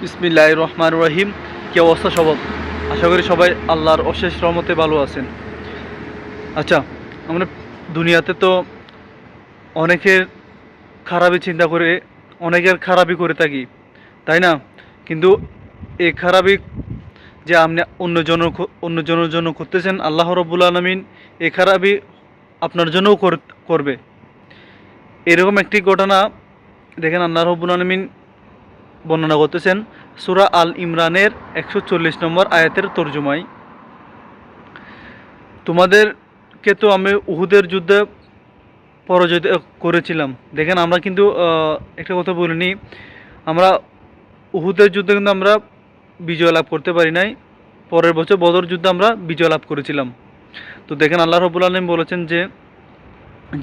বিসমিল্লাহ রহমান রহিম কি অবস্থা সবার? আশা করি সবাই আল্লাহর অশেষ রহমতে ভালো আছেন। আচ্ছা আমরা দুনিয়াতে তো অনেকের খারাপই চিন্তা করে, অনেকের খারাপই করে থাকি, তাই না? কিন্তু এই খারাপই যে আপনি অন্যজন অন্যজনের জন্য করতেছেন, আল্লাহ রব্বুল আলমিন এই খারাপই আপনার জন্যও কর- করবে। এরকম একটি ঘটনা, দেখেন আল্লাহ রব্বুল আলমিন বর্ণনা করতেছেন সুরা আল ইমরানের একশো চল্লিশ নম্বর আয়াতের তর্জমাই তোমাদেরকে তো আমি উহুদের যুদ্ধে পরাজিত করেছিলাম। দেখেন আমরা কিন্তু একটা কথা বলিনি, আমরা উহুদের যুদ্ধে কিন্তু আমরা বিজয় লাভ করতে পারি নাই। পরের বছর বদর যুদ্ধে আমরা বিজয় লাভ করেছিলাম। তো দেখেন আল্লাহ রবুল আলম বলেছেন যে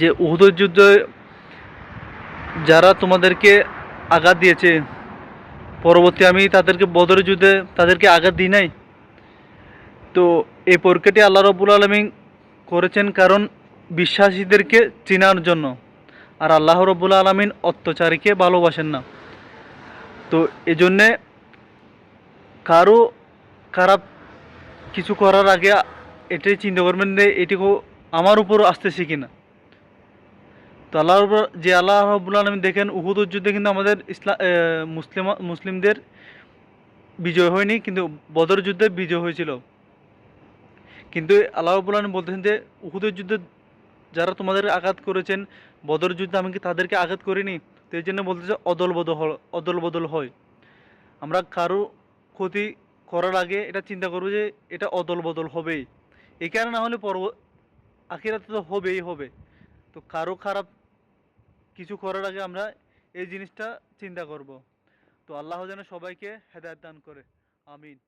যে উহুদের যুদ্ধে যারা তোমাদেরকে আঘাত দিয়েছে পরবর্তী আমি তাদেরকে বদরের যুদ্ধে তাদেরকে আঘাত দিই নাই। তো এই পরীক্ষাটি আল্লাহ রব্বুল আলমিন করেছেন কারণ বিশ্বাসীদেরকে চেনার জন্য। আর আল্লাহ রব্বুল আলমিন অত্যাচারীকে ভালোবাসেন না। তো এজন্যে কারও খারাপ কিছু করার আগে এটাই চিন্তা করবেন যে এটি আমার উপর আসতেছে কিনা। তো আল্লাহ যে আল্লাহ রব্বুল আলমিন দেখেন উহুদুর যুদ্ধে কিন্তু আমাদের ইসলাম মুসলিম, মুসলিমদের বিজয় হয়নি, কিন্তু বদর যুদ্ধে বিজয় হয়েছিল। কিন্তু আল্লাহ রব্বুল আলমিন বলতেছেন যে উহুদের যুদ্ধে যারা তোমাদের আঘাত করেছেন, বদর যুদ্ধে আমি কি তাদেরকে আঘাত করিনি? তো এই জন্য বলতেছে, অদল বদল অদল বদল হয়। আমরা কারও ক্ষতি করার আগে এটা চিন্তা করব যে, এটা অদল বদল হবেই। এই কারণে না হলে পর্ব, আখিরাতে তো হবেই হবে। তো কারও খারাপ কিছু করার আগে আমরা এই জিনিসটা চিন্তা করব। তো আল্লাহ যেন সবাইকে হেদায়ত দান করে। আমিন।